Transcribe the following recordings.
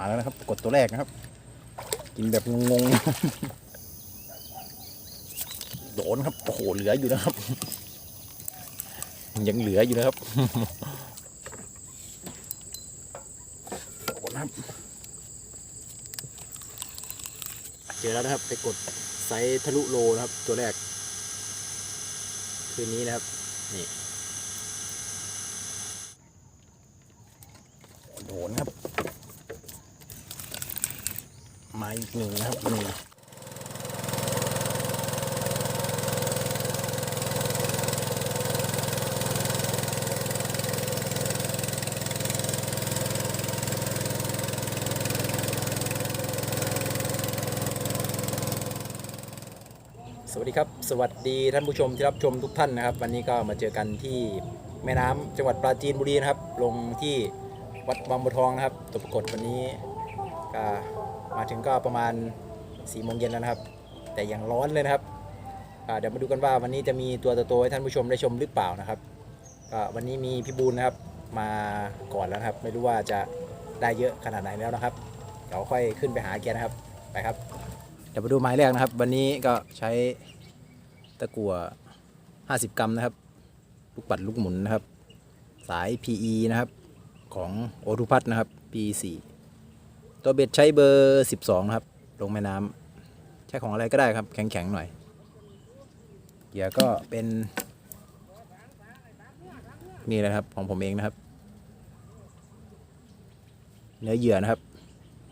าแล้วนะครับ กดตัวแรกนะครับ กินแบบงงๆโดนครับโอ้โหเหลืออยู่นะครับ ยังเหลืออยู่นะครับโดนครับ เจอแล้วนะครับไปกดไซส์ทะลุโลนะครับ ตัวแรก คืนนี้นะครับนี่ โดนครับ มา อีกหนึ่งนะครับนี่สวัสดีครับ สวัสดีท่านผู้ชมที่รับชมทุกท่านนะครับ วันนี้ก็มาเจอกันที่แม่น้ำจังหวัดปราจีนบุรีนะครับ ลงที่วัดบางบัวทองนะครับตัวปรากฏวันนี้ก็ มาถึงก็ประมาณ4ี่โมงเย็นแล้วนะครับ แต่ยังร้อนเลยนะครับเดี๋ยวมาดูกันว่าวันนี้จะมีตัวโตๆให้ท่านผู้ชมได้ชมหรือเปล่านะครับวันนี้มีพี่บูลนะครับมาก่อนแล้วครับ ไม่รู้ว่าจะได้เยอะขนาดไหนแล้วนะครับ เดี๋ยวค่อยขึ้นไปหาแกนะครับไปครับ เดี๋ยวมาดูไม้แรกนะครับ วันนี้ก็ใช้ตะกั่ว50 กรัมนะครับ ลูกปัดลูกหมุนนะครับ สาย PE นะครับของโอทุพัทนะครับ P4 ตัวเบ็ดใช้เบอร์12นะครับ ลงแม่น้ำใช้ของอะไรก็ได้ครับ แข็งๆหน่อยเหยื่อก็เป็น นี่เลยครับของผมเองนะครับ เนื้อเหยื่อนะครับ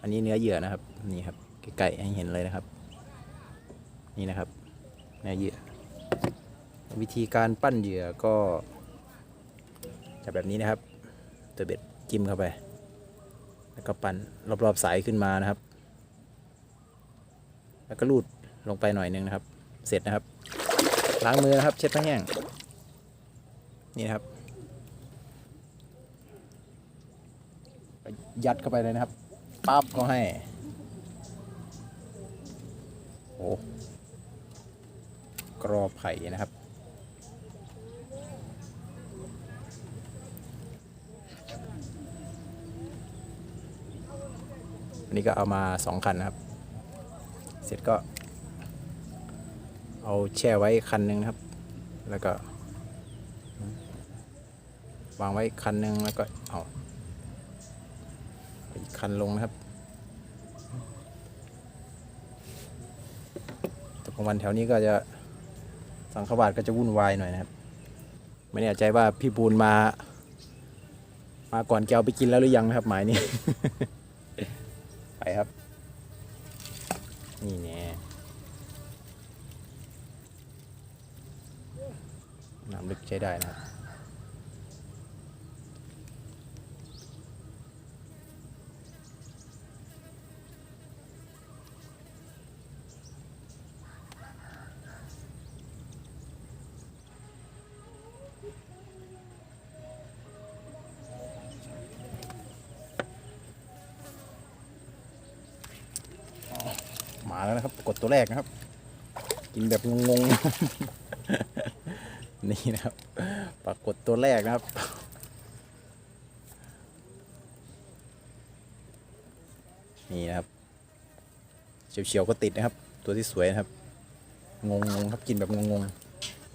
อันนี้เนื้อเหยื่อนะครับ นี่ครับใกล้ๆให้เห็นเลยนะครับ นี่นะครับเนื้อเหยื่อ วิธีการปั้นเหยื่อก็จะแบบนี้นะครับ ตัวเบ็ดจิ้มเข้าไป ก็ปั่นรอบๆสายขึ้นมานะครับ แล้วก็ลูดลงไปหน่อยนึงนะครับ เสร็จนะครับ ล้างมือนะครับ เช็ดทั้งแห้งนี่นะครับ ยัดเข้าไปเลยนะครับปั๊บก็ให้โอ้กรอบไผ่นะครับ อันนี้ก็เอามาสองคันนะครับ เสร็จก็ เอาแช่ไว้คันหนึ่งนะครับ แล้วก็วางไว้คันหนึ่งแล้วก็เอาอีกคันลงนะครับแต่กลางวันแถวนี้ก็จะสังขบาทก็จะวุ่นวายหน่อยนะครับไม่แน่ใจว่าพี่ปูนมา มาก่อนแกเอาไปกินแล้วหรือยังนะครับหมายนี้ ครับ นี่แน่น้ำลึกใช้ได้นะครับ แล้วนะครับ กดตัวแรกนะครับ กินแบบงงๆ นี่นะครับ ปรากฏตัวแรกนะครับ นี่นะครับเฉียวๆก็ติดนะครับ ตัวที่สวยนะครับ งงๆครับกินแบบงง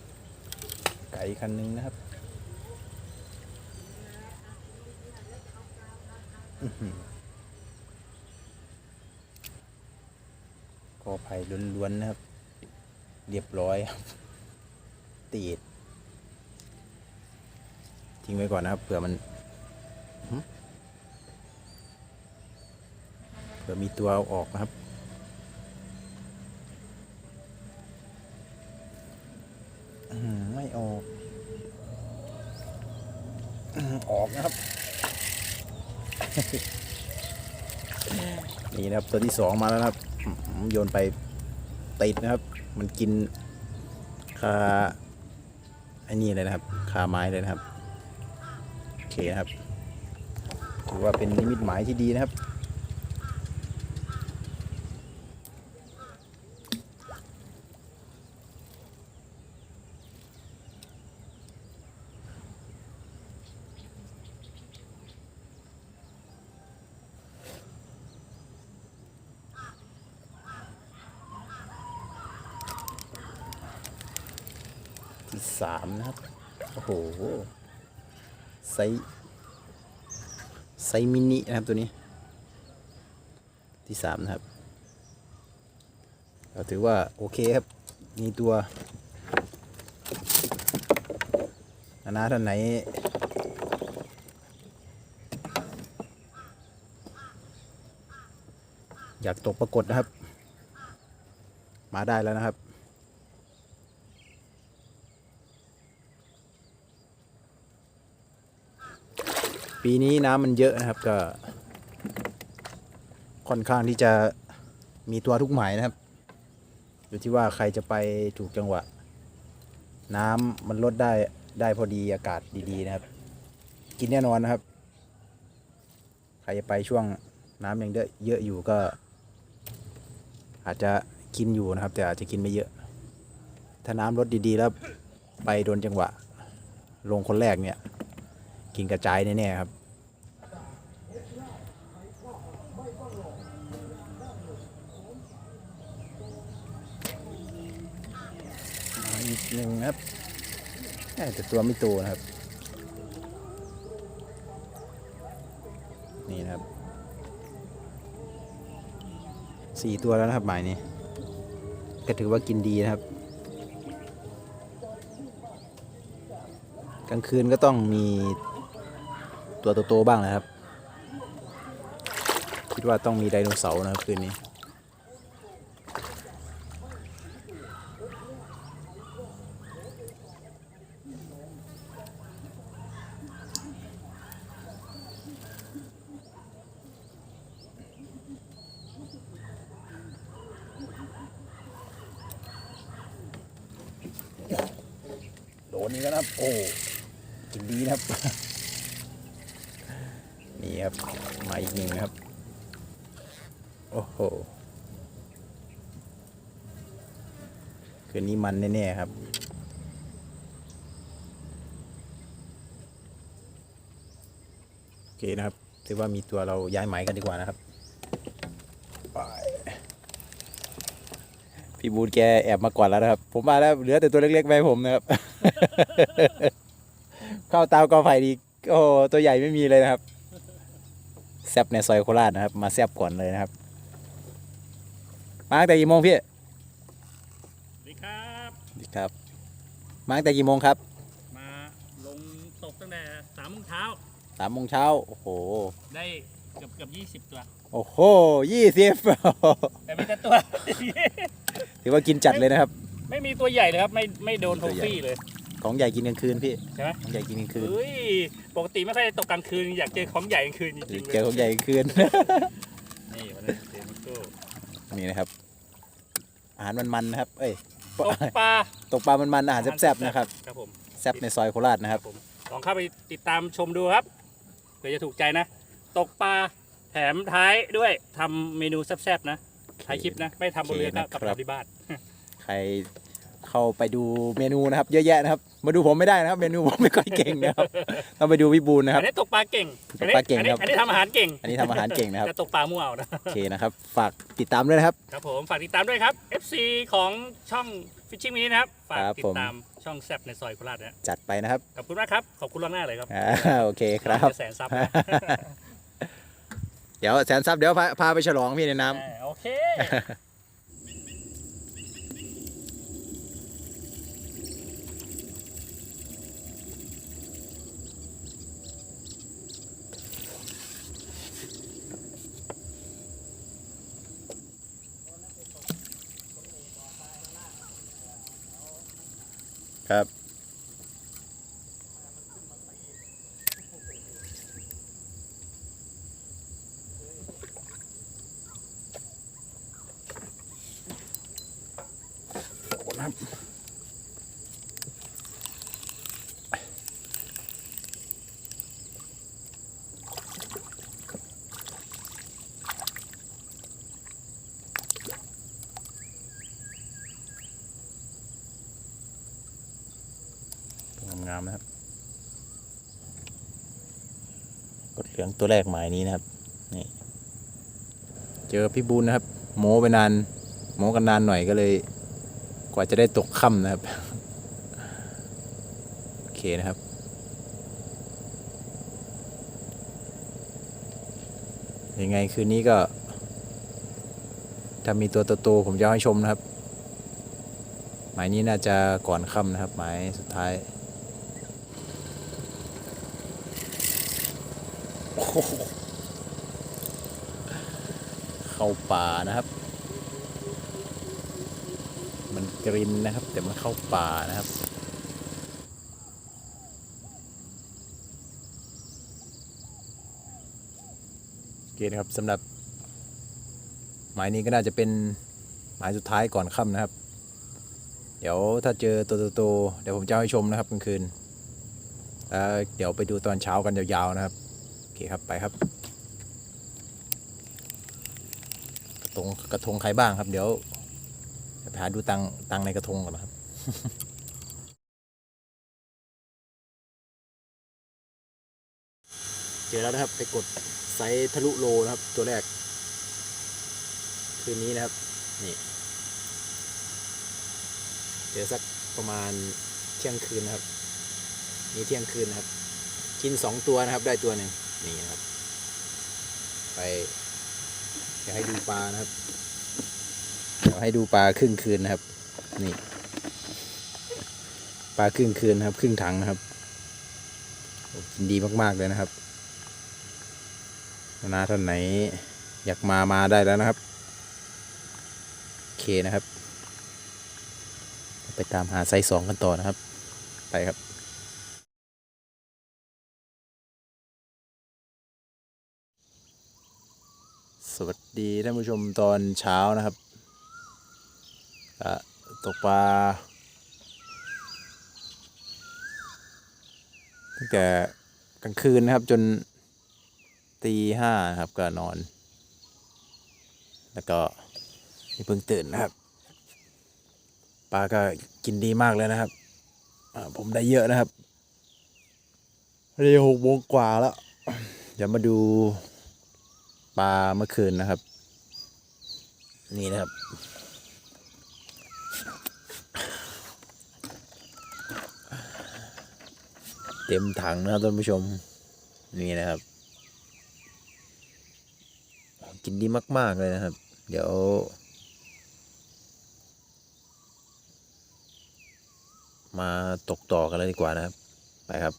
ๆ ไก่คันนึงนะครับอื ไผ่ล้วนๆนะครับ เรียบร้อยตีดทิ้งไว้ก่อนนะครับเผื่อมันเผื่อมีตัวเอาออกนะครับไม่ออก ออกนะครับ นี่นะครับตัวที่สองมาแล้วครับ โยนไปติดนะครับ มันกินคาไอ้นี่เลยนะครับคาไม้เลยนะครับ โอเคนะครับ ถือว่าเป็นนิมิตหมายที่ดีนะครับ สามนะครับ โอ้โห ไซไซมินินะครับตัวนี้ ที่สามนะครับ เราถือว่าโอเคครับ มีตัวนานาท่านไหนอยากตกปรากฏนะครับ มาได้แล้วนะครับ ปีนี้น้ำมันเยอะนะครับก็ ค่อนข้างที่จะมีตัวทุกหมายนะครับ อยู่ที่ว่าใครจะไปถูกจังหวะ น้ำมันลดได้ได้พอดีอากาศดีๆนะครับ กินแน่นอนนะครับ ใครจะไปช่วงน้ำยังเยอะเยอะอยู่ก็ อาจจะกินอยู่นะครับ แต่อาจจะกินไม่เยอะ ถ้าน้ำลดดีๆแล้วไปโดนจังหวะ ลงคนแรกเนี่ย กินกระจายแน่ๆครับ อีกหนึ่งครับแต่ตัวไม่โตนะครับ นี่นะครับสี่ตัวแล้วนะครับหมายนี้ ก็ถือว่ากินดีนะครับกลางคืนก็ต้องมี ตัวโตๆบ้างนะครับ คิดว่าต้องมีไดโนเสาร์นะครับคืนนี้ โดนนี้นะครับ โอ้กินดีนะครับ ครับมาอีกหนึ่งนะครับ โอ้โหคืนนี้มันแน่ๆครับโอเคนะครับถือว่ามีตัวเราย้ายไหมกันดีกว่านะครับไปพี่บูนแกแอบมาก่อนแล้วนะครับ ผมมาแล้วเหลือแต่ตัวเล็กๆไปผมนะครับ เข้าเตากอไผ่ดีโอ้ตัวใหญ่ไม่มีเลยนะครับ แซบในซอยโคราชนะครับ มาแซบก่อนเลยนะครับ มาตั้งแต่กี่โมงพี่สวัสดีครับสวัสดีครับ มาตั้งแต่กี่โมงครับ มาลงตกตั้งแต่สามโมงเช้าสามโมงเช้าโอ้โห ได้เกือบเกือบยี่สิบตัว โอ้โหยี่สิบแต่ไม่แต่ตัว ถือว่ากินจัดเลยนะครับ ไม่มีตัวใหญ่เลยครับ ไม่ไม่โดนโทฟี่เลย ของใหญ่กินกลางคืนพี่ใช่ไหม ของใหญ่กินกลางคืนเฮ้ยปกติไม่ค่อยได้ตกกลางคืน อยากเจอของใหญ่กลางคืนจริงๆเลยเจอของใหญ่กลางคืน นี่วันนี้เจอมันโก้นี่นะครับ อาหารมันๆนะครับ เอ้ยตกปลาตกปลามันๆอาหารแซ่บๆนะครับครับผมแซ่บในซอยโคราชนะครับผมลองเข้าไปติดตามชมดูครับเผื่อจะถูกใจนะ ตกปลาแถมท้ายด้วยทำเมนูแซ่บๆนะท้ายคลิปนะ ไม่ทำบนเรือก็กลับโอเคนะครับทำที่บ้าน ใคร เข้าไปดูเมนูนะครับ เยอะแยะนะครับ มาดูผมไม่ได้นะครับ เมนูผมไม่ค่อยเก่งนะครับต้องไปดูพี่บูลนะคอัรับ นนี้ตกปลาเก่งตกปลาเก่งอันนี้ครับ อันนี้ทำอาหารเก่งอันนี้ทำอาหารเก่งนะครับจะตกปลามั่วเอานะโอเคนะครับ ฝากติดตามด้วยนะครับ ครับผมฝากติดตามด้วยครับ FC ของช่อง Fishing นี้นะครับฝากครับติผดมตามช่องแซบในซอยโคราชนะจัดไปนะครับขอบคุณมากครับขอบคุณล่วงหน้าเลยครับอ่าโอเคครับจะแสนซับนะเดี๋ยวแสนซับเดี๋ยวพาพาไปฉลองพี่ในน้ำ เออโอเค ครับ งามนะครับ กดเหลืองตัวแรกหมายนี้นะครับนี่เจอพี่บูลนะครับ โมไปนาน โมกันนานหน่อยก็เลย กว่าจะได้ตกค่ำนะครับ โอเคนะครับยังไงคืนนี้ก็ ถ้ามีตัวโตๆผมจะให้ชมนะครับ หมายนี้น่าจะก่อนค่ำนะครับ หมายสุดท้ายโอ้โห เข้าป่านะครับ มันกรินนะครับ แต่มันเข้าป่านะครับโอเคนะครับสำหรับ หมายนี้ก็น่าจะเป็นหมายสุดท้ายก่อนค่ำนะครับ เดี๋ยวถ้าเจอตัวโตๆเดี๋ยวผมจะให้ชมนะครับกลางคืนแล้วเดี๋ยวไปดูตอนเช้ากันยาวๆนะครับ อเคครับไปครับ กระทงกระทงใครบ้างครับ เดี๋ยวไปหาดูตังตังในกระทงก่อนนะครับเจอแล้วนะครับ ไปกดไซส์ทะลุโลนะครับ ตัวแรก คืนนี้นะครับ นี่ เจอสักประมาณเที่ยงคืนนะครับ นี่เที่ยงคืนนะครับ กินสองตัวนะครับ ได้ตัวหนึ่ง นี่ครับ ไปจะให้ดูปลานะครับเดี๋ยวให้ดูปลาครึ่งคืนนะครับ นี่ ปลาครึ่งคืนนะครับ ครึ่งถังนะครับกินดีมากๆเลยนะครับนาท่านไหน อยากมามาได้แล้วนะครับโอเคนะครับ ไปตามหาไซส์สองกันต่อนะครับ ไปครับ สวัสดีท่านผู้ชมตอนเช้านะครับตกปลาตั้งแต่กลางคืนนะครับจนตีห้าครับก็นอน แล้วก็เพิ่งตื่นนะครับปลาก็กินดีมากเลยนะครับผมได้เยอะนะครับได้หกโมงกว่าแล้วเดี๋ยวมาดู ปลาเมื่อคืนนะครับ นี่นะครับ เต็มถังนะครับท่านผู้ชม นี่นะครับ กินดีมาก ๆ เลยนะครับ เดี๋ยวมาตกต่อกันเลยดีกว่านะครับ ไปครับ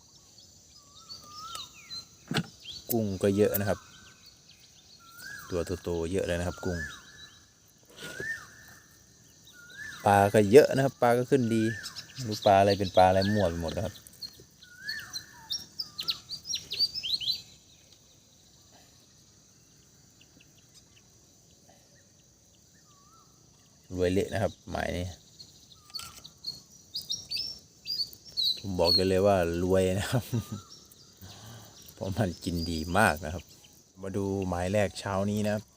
กุ้งก็เยอะนะครับ ตัวโตๆเยอะเลยนะครับ กุ้งปลาก็เยอะนะครับ ปลาก็ขึ้นดีรู้ปลาอะไรเป็นปลาอะไรมั่วไปหมดนะครับ รวยเละนะครับ หมายนี้ผมบอกกันเลยว่ารวยนะครับ เพราะมันกินดีมากนะครับ มาดูหมายแรกเช้านี้นะครับ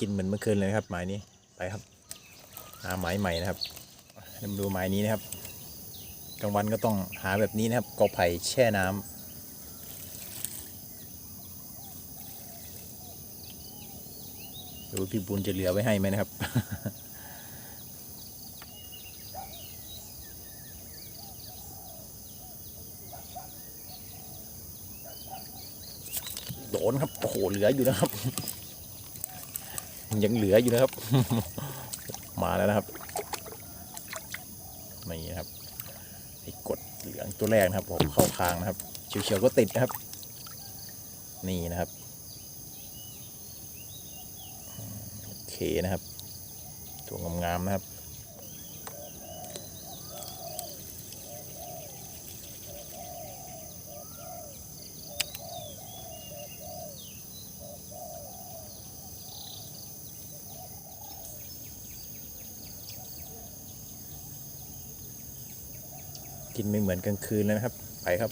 กินเหมือนเมื่อคืนเลยครับหมายนี้ไปครับหาหมายใหม่นะครับเริ่มดูหมายนี้นะครับกลางวันก็ต้องหาแบบนี้นะครับกอไผ่แช่น้ำดูพี่บุญจะเหลือไว้ให้ไหมนะครับโดนครับโอ้โหเหลืออยู่นะครับ ยังเหลืออยู่นะครับ มาแล้วนะครับนี่นะครับไอ้กดเหลืองตัวแรกนะครับผมเข้าคางนะครับ เฉียวๆก็ติดนะครับ นี่นะครับโอเคนะครับ ตัวงามๆนะครับ นไม่เหมือนกลางคืนเลยนะครับ ไปครับ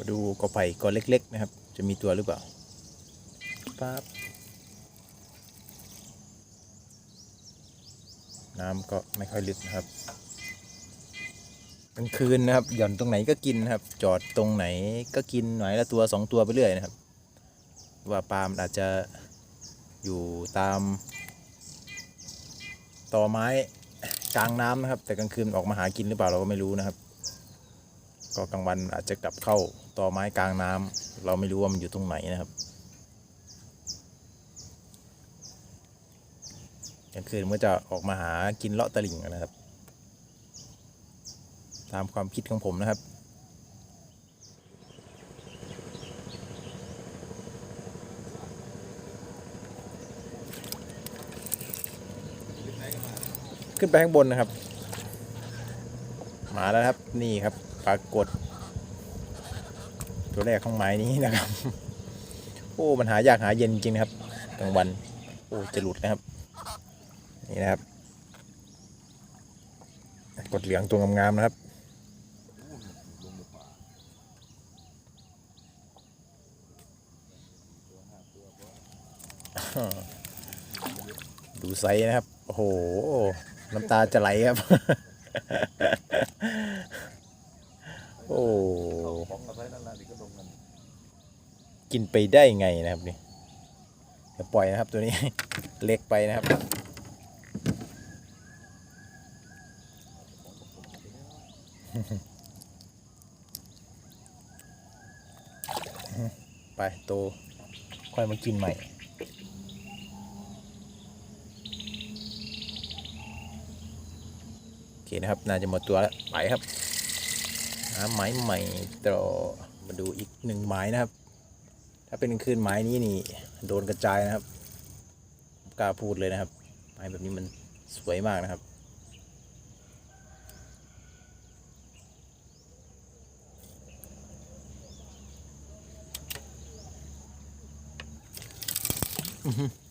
มาดูกอไผ่กอเล็ก ๆ นะครับ จะมีตัวหรือเปล่าปั๊บน้ำก็ไม่ค่อยลึกนะครับ กลางคืนนะครับ หย่อนตรงไหนก็กินนะครับ จอดตรงไหนก็กินหน่อยละตัวสองตัวไปเรื่อยนะครับ ว่าปลามันอาจจะอยู่ตามต่อไม้กลางน้ำนะครับ แต่กลางคืนออกมาหากินหรือเปล่าเราก็ไม่รู้นะครับ ก็กลางวันอาจจะกลับเข้าต่อไม้กลางน้ำเราไม่รู้ว่ามันอยู่ตรงไหนนะครับกลางคืนมันก็จะออกมาหากินเลาะตลิ่งนะครับ ตามความคิดของผมนะครับขึ้นไปข้างบนนะครับ มาแล้วครับนี่ครับปรากฏ ตัวแรกของไม้นี้นะครับ โอ้มันหายากหาเย็นจริงนะครับกลางวัน โอ้จะหลุดนะครับ นี่นะครับ กดเหลืองตัวงามๆนะครับ ดูไซส์นะครับ โอ้โห น้ำตาจะไหลครับ โอ้กินไปได้ไงนะครับนี่เดี๋ยวปล่อยนะครับตัวนี้ เล็กไปนะครับ ไปโตค่อยมากินใหม่ โอ เคนะครับ น่าจะหมดตัวแล้วไปครับหาไม้ใหม่ต่อมาดูอีกหนึ่งไม้นะครับ ถ้าเป็นคืนไม้นี้นี่โดนกระจายนะครับกล้าพูดเลยนะครับ ไม้แบบนี้มันสวยมากนะครับอือ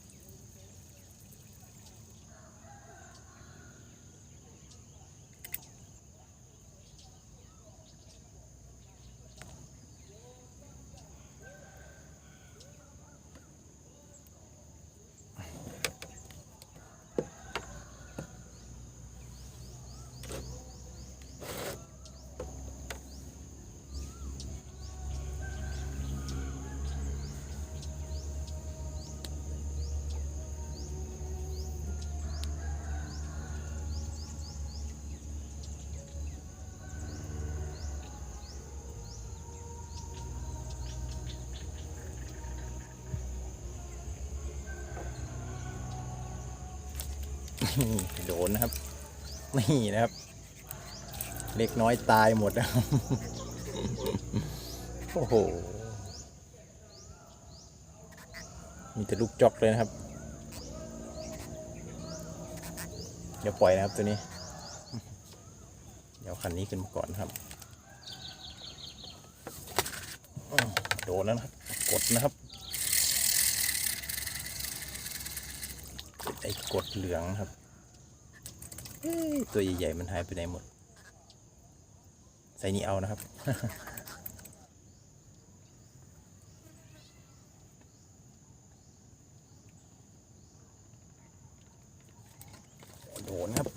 โดนนะครับ นี่นะครับ เล็กน้อยตายหมดนะครับ โอ้โห มีแต่ลูกจอกเลยนะครับ เดี๋ยวปล่อยนะครับตัวนี้ เดี๋ยวคันนี้ขึ้นมาก่อนนะครับ โดนแล้วนะครับ กดนะครับ อ้กดเหลืองครับเอ๊ะตัวใหญ่ๆมันหายไปไหนหมด ใส่นี้เอานะครับ โดนครับ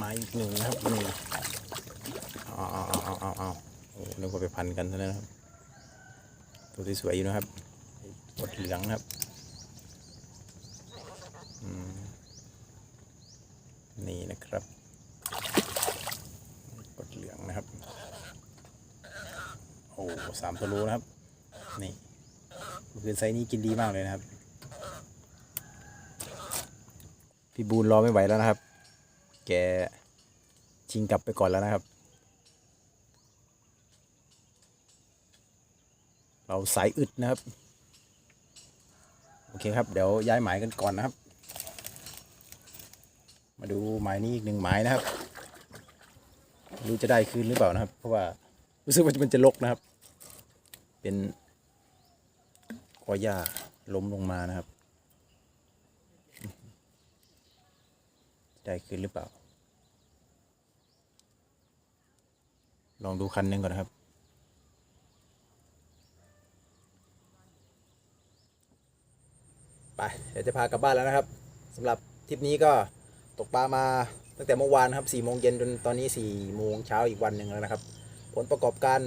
มาอีกหนึ่งนะครับนี่เอาเอาเอาเอาเอาเอาโอ้นึกว่าไปพันกันซะแล้วครับ ตัวที่สวยอยู่นะครับกดเหลืองนะครับ อืมนี่นะครับ กดเหลืองนะครับ โอ้สามตัวโลนะครับ นี่ คือไซส์นี้กินดีมากเลยนะครับ พี่บูนรอไม่ไหวแล้วนะครับ แกชิงกลับไปก่อนแล้วนะครับ เราสายอึดนะครับ โอเคครับ เดี๋ยวย้ายหมายกันก่อนนะครับ มาดูหมายนี้อีกหนึ่งหมายนะครับรู้จะได้คืนหรือเปล่านะครับ เพราะว่ารู้สึกว่ามันจะลกนะครับ เป็น อหญ้าล้มลงมานะครับ ได้คืนหรือเปล่า ลองดูคันหนึ่งก่อนนะครับไปเดี๋ยวจะพากลับบ้านแล้วนะครับสำหรับทริปนี้ก็ตกปลามาตั้งแต่เมื่อวานครับ4โมงเย็นจนตอนนี้4โมงเช้าอีกวันหนึ่งแล้วนะครับ ผลประกอบการ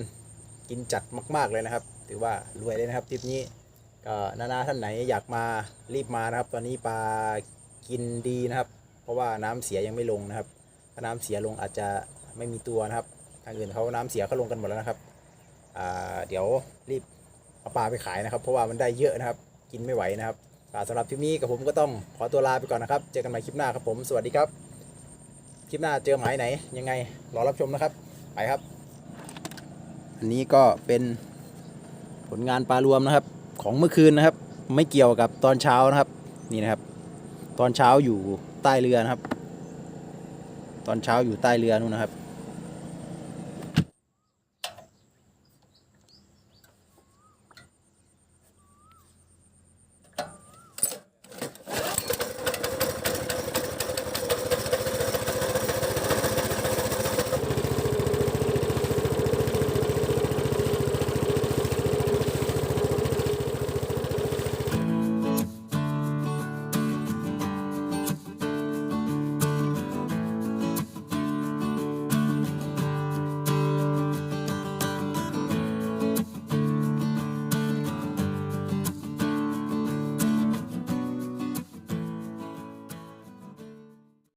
กินจัดมาก ๆ เลยนะครับ ถือว่ารวยเลยนะครับทริปนี้ ก็นานาท่านไหนอยากมารีบมานะครับ ตอนนี้ปลากินดีนะครับ เพราะว่าน้ำเสียยังไม่ลงนะครับ ถ้าน้ำเสียลงอาจจะไม่มีตัวนะครับ ทางอื่นเขาน้ำเสียเขาลงกันหมดแล้วนะครับเดี๋ยวรีบเอาปลาไปขายนะครับ เพราะว่ามันได้เยอะนะครับ กินไม่ไหวนะครับสำหรับทริปนี้กับผมก็ต้องขอตัวลาไปก่อนนะครับ เจอกันใหม่คลิปหน้าครับผม สวัสดีครับ คลิปหน้าเจอหมายไหนยังไงรอรับชมนะครับ ไปครับ อันนี้ก็เป็นผลงานปลารวมนะครับ ของเมื่อคืนนะครับ ไม่เกี่ยวกับตอนเช้านะครับ นี่นะครับ ตอนเช้าอยู่ใต้เรือนะครับ ตอนเช้าอยู่ใต้เรือนู่นนะครับ